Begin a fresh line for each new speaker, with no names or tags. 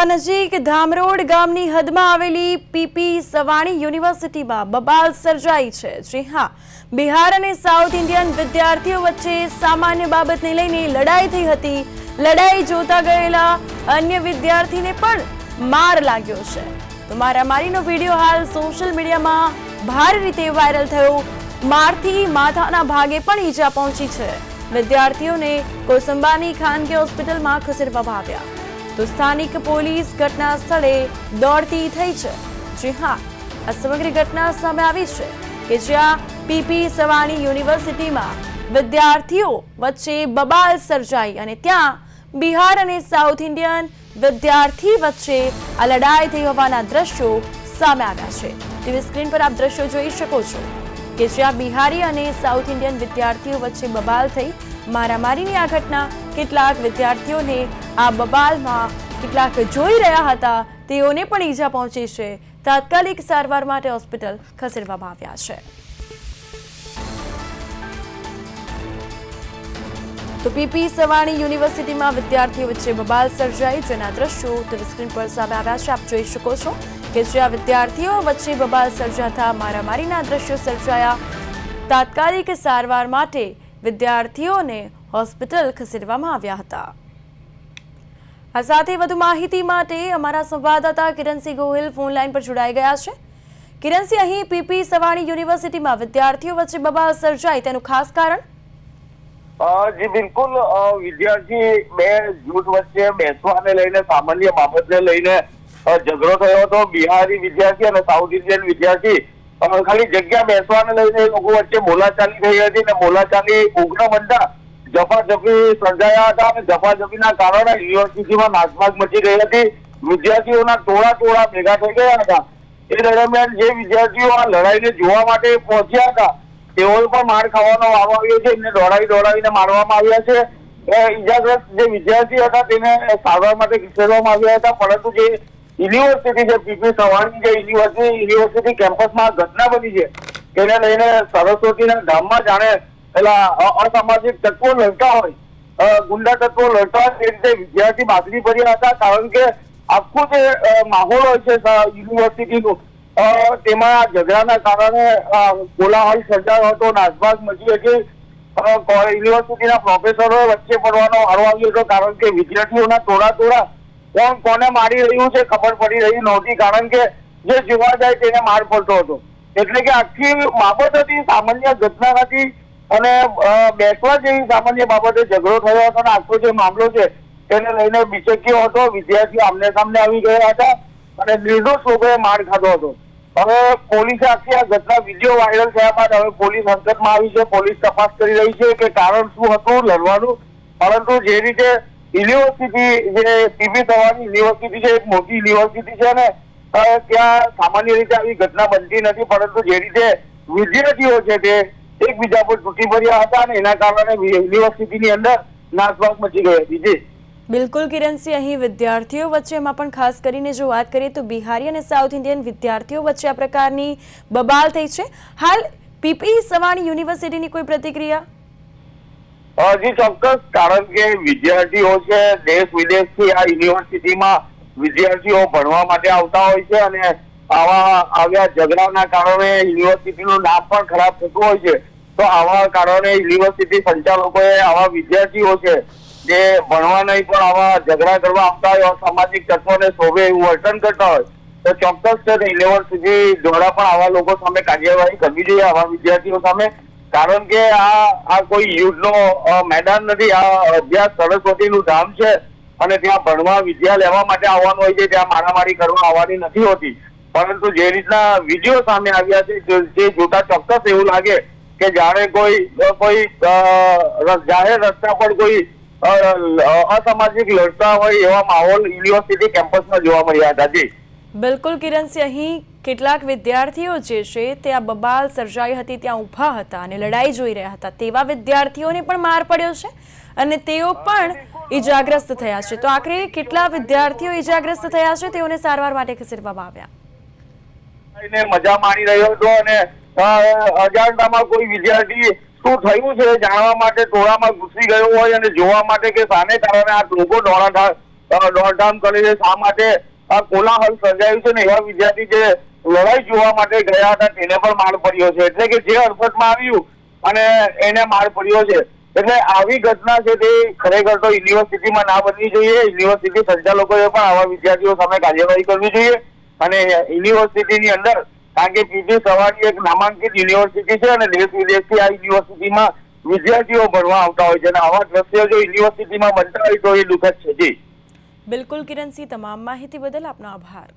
કોસંબા નજીક ધામરોડ ગામની હદમાં આવેલી પીપી સવાણી યુનિવર્સિટીમાં બબાલ સર્જાઈ છે. જી હા, બિહાર અને સાઉથ ઇન્ડિયન વિદ્યાર્થીઓ વચ્ચે સામાન્ય બાબતને લઈને લડાઈ થઈ હતી. લડાઈ જોતા ગયેલા અન્ય વિદ્યાર્થીને પણ માર લાગ્યો છે. તો મારામારીનો વીડિયો હાલ સોશિયલ મીડિયામાં ભારે રીતે વાયરલ થયો. મારથી માથાના ભાગે પણ ઈજા પહોંચી છે. વિદ્યાર્થીઓને કોસંબાની ખાનગી હોસ્પિટલમાં ખસેડવામાં આવ્યા. તો સ્થાનિક પોલીસ ઘટના સ્થળે દોડતી થઈ છે. જી હા, આ સમગ્ર ઘટના સામે આવી છે કે જ્યાં પીપી સવાણી યુનિવર્સિટીમાં વિદ્યાર્થીઓ વચ્ચે બબાલ સર્જાઈ અને ત્યાં બિહાર અને સાઉથ ઇન્ડિયન વિદ્યાર્થી વચ્ચે આ લડાઈ થઈ હોવાના દ્રશ્યો સામે આવ્યા છે. ટીવી સ્ક્રીન પર આપ દ્રશ્યો જોઈ શકો છો કે જ્યાં બિહારી અને સાઉથ ઇન્ડિયન વિદ્યાર્થીઓ વચ્ચે બબાલ થઈ મારામારીની આ ઘટના કેટલાક વિદ્યાર્થીઓને આ બબાલમાં કેટલાક જોઈ રહ્યા હતા, તેઓને પણ ઈજા પહોંચી છે. તાત્કાલિક સારવાર માટે હોસ્પિટલ ખસેડવામાં આવ્યા છે. તો પીપી સવાણી યુનિવર્સિટીમાં વિદ્યાર્થીઓ વચ્ચે બબાલ સર્જાઈ, જેના દ્રશ્યો ટીવી સ્ક્રીન પર સામે આવ્યા છે. આપ જોઈ શકો છો કે જ્યાં વિદ્યાર્થીઓ વચ્ચે બબાલ સર્જાતા મારામારીના દ્રશ્યો સર્જાયા. તાત્કાલિક સારવાર માટે વિદ્યાર્થીઓને હોસ્પિટલ ખસેડવામાં આવ્યા હતા. આ સાથે વધુ માહિતી માટે અમારા સંવાદદાતા કિરણસિંહ ગોહિલ ફોન લાઈન પર જોડાઈ ગયા છે. કિરણસિંહ, અહીં પીપી સવાણી યુનિવર્સિટીમાં વિદ્યાર્થીઓ વચ્ચે બબાલ સર્જાઈ, તેનું ખાસ કારણ?
જી, બિલકુલ વિદ્યાર્થી બે જૂથ વચ્ચે બેસવાને લઈને, સામાન્ય બાબતને લઈને ઝઘડો થયો હતો. બિહારી વિદ્યાર્થી અને સાઉથ ઇન્ડિયન વિદ્યાર્થી ખાલી જગ્યા બેસવાને લઈને લોકો વચ્ચે બોલાચાલી થઈ હતી અને બોલાચાલી ઉગ્ર બનતા ઝપાઝપી સર્જાયા હતા અને ઝપાઝપીના કારણે યુનિવર્સિટીમાં નાસભાગ મચી ગઈ હતી. વિદ્યાર્થીઓના ટોળા ટોળા ભેગા થઈ ગયા હતા. એ દરમિયાન જે વિદ્યાર્થીઓ આ લડાઈને જોવા માટે પહોંચ્યા હતા, તેઓએ પણ માર ખાવાનો વાવ આવ્યો છે. એમને દોડાવી દોડાવીને મારવામાં આવ્યા છે. ઈજાગ્રસ્ત જે વિદ્યાર્થી હતા, તેને સારવાર માટે ખસેડવામાં આવ્યા હતા. પરંતુ જે યુનિવર્સિટી છે પીપી સવાણી જે યુનિવર્સિટી યુનિવર્સિટી કેમ્પસમાં ઘટના બની છે, તેને લઈને સરસ્વતીના ગામમાં જાણે અ- અસામાજિક તત્વો લડતા હોય. ગુંડા તત્વો લડતા હોય એ રીતે વિદ્યાર્થી બાતરી ભર્યા હતા કારણ કે આખું જે માહોલ હોય છે યુનિવર્સિટીનું તેમાં ઝઘડાના કારણે કોલાહલ સર્જાયો હતો નાસભાગ મચી હતી. યુનિવર્સિટીના પ્રોફેસરો વચ્ચે પડવાનો વારો આવ્યો હતો કારણ કે વિદ્યાર્થીઓના તોડા તોડા કોણ કોને મારી રહ્યું છે ખબર પડી રહી નહોતી કારણ કે જે જોવા જાય તેને માર પડતો હતો. એટલે કે આખી બાબત હતી, સામાન્ય ઘટના હતી અને બેસવા જેવી સામાન્ય બાબતે ઝઘડો થયો હતો અને આખો જે મામલો છે તેને લઈને બિચક્યો હતો. વિદ્યાર્થીઓ આમને સામને આવી ગયા હતા અને નિર્દોષ લોકોએ માર ખાધો હતો. હવે પોલીસે આખી આ ઘટના વીડિયો વાયરલ થયા બાદ હવે પોલીસ હરકતમાં આવી છે. પોલીસ તપાસ કરી રહી છે કે કારણ શું હતું લડવાનું. પરંતુ જે રીતે યુનિવર્સિટી જે સીબી થવાની યુનિવર્સિટી છે એક મોટી યુનિવર્સિટી છે ને અ, ત્યાં સામાન્ય રીતે આવી ઘટના બનતી નથી. પરંતુ જે રીતે વિદ્યાર્થીઓ છે તે એકબીજા પર તૂટી પડ્યા હતા અને એના કારણે યુનિવર્સિટીની અંદર નાસભાગ મચી ગઈ હતી. જી.
બિલકુલ કિરણસિંહ અહીં વિદ્યાર્થીઓ વચ્ચે એમાં પણ ખાસ કરીને જો વાત કરીએ તો બિહારી અને સાઉથ ઇન્ડિયન વિદ્યાર્થીઓ વચ્ચે આ પ્રકારની બબાલ થઈ છે. હાલ પીપી સવાણી યુનિવર્સિટીની કોઈ પ્રતિક્રિયા?
જી ચોક્કસ. કારણ કે વિદ્યાર્થીઓ છે દેશ વિદેશથી આ યુનિવર્સિટીમાં વિદ્યાર્થીઓ ભણવા માટે આવતા હોય છે અને આવા આવ્યા ઝઘડાના કારણે યુનિવર્સિટીનું નામ પણ ખરાબ થતું હોય છે. તો આવા કારણે યુનિવર્સિટી સંચાલકોએ આવા વિદ્યાર્થીઓ છે, જે ભણવા નહીં પણ આવા ઝઘડા કરવા આવતા હોય સામાજિક તત્વોને શોભે એવું વર્તન કરતા હોય, તો ચોક્કસ છે યુનિવર્સિટી દ્વારા પણ આવા લોકો સામે કાર્યવાહી કરવી જોઈએ, આવા વિદ્યાર્થીઓ સામે. કારણ કે આ આ કોઈ યુદ્ધનો મેદાન નથી, આ અભ્યાસ સરસ્વતીનું ધામ છે. અને ત્યાં ભણવા વિદ્યા લેવા માટે આવવાનું હોય છે, ત્યાં મારામારી કરવા આવવાની નથી હોતી. પરંતુ જે રીતના વીડિયો સામે આવ્યા છે જે- જોતા ચોક્કસ એવું લાગે કે જાણે કોઈ કોઈ જાહેર રસ્તા પર કોઈ અસામાજિક લડતા હોય એવા માહોલ યુનિવર્સિટી કેમ્પસમાં જોવા મળ્યા હતા. જી.
બિલકુલ કિરણસિંહ અહીં કેટલાક વિદ્યાર્થીઓ જે છે તે આ બબાલ સર્જાઈ હતી ત્યાં ઊભા હતા અને લડાઈ જોઈ રહ્યા હતા. તેવા વિદ્યાર્થીઓને પણ માર પડ્યો છે અને તેઓ પણ ઈજાગ્રસ્ત થયા છે. તો આખરે કેટલા વિદ્યાર્થીઓ ઈજાગ્રસ્ત થયા છે તેઓને સારવાર માટે ખસેડવામાં આવ્યા.
ને મજા માણી રહ્યો હતો અને અજાણતામાં કોઈ વિદ્યાર્થી શું થયું છે જાણવા માટે ટોળામાં ઘૂસી ગયો હોય અને જોવા માટે કે સાને કારણે આ લોકો દોડધામ કરી છે, શા માટે આ કોલાહલ સર્જાયું છે ને એવા વિદ્યાર્થી જે લડાઈ જોવા માટે ગયા હતા તેને પણ માર પડ્યો છે. એટલે કે જે અડફટમાં આવ્યું અને એને માર પડ્યો છે. એટલે આવી ઘટના છે તે ખરેખર તો યુનિવર્સિટીમાં ના બનવી જોઈએ. યુનિવર્સિટી સંચાલકોએ પણ આવા વિદ્યાર્થીઓ સામે કાર્યવાહી કરવી જોઈએ. અને યુનિવર્સિટીની અંદર, કારણ કે પીજી સવારી એક નામાંકિત યુનિવર્સિટી છે અને દેશ વિદેશથી આ યુનિવર્સિટીમાં વિદ્યાર્થીઓ ભણવા આવતા હોય છે અને આવા દ્રશ્યો જો યુનિવર્સિટીમાં બનતા હોય તો એ દુઃખદ છે. જી.
બિલકુલ કિરણસિંહ, તમામ માહિતી બદલ આપનો આભાર.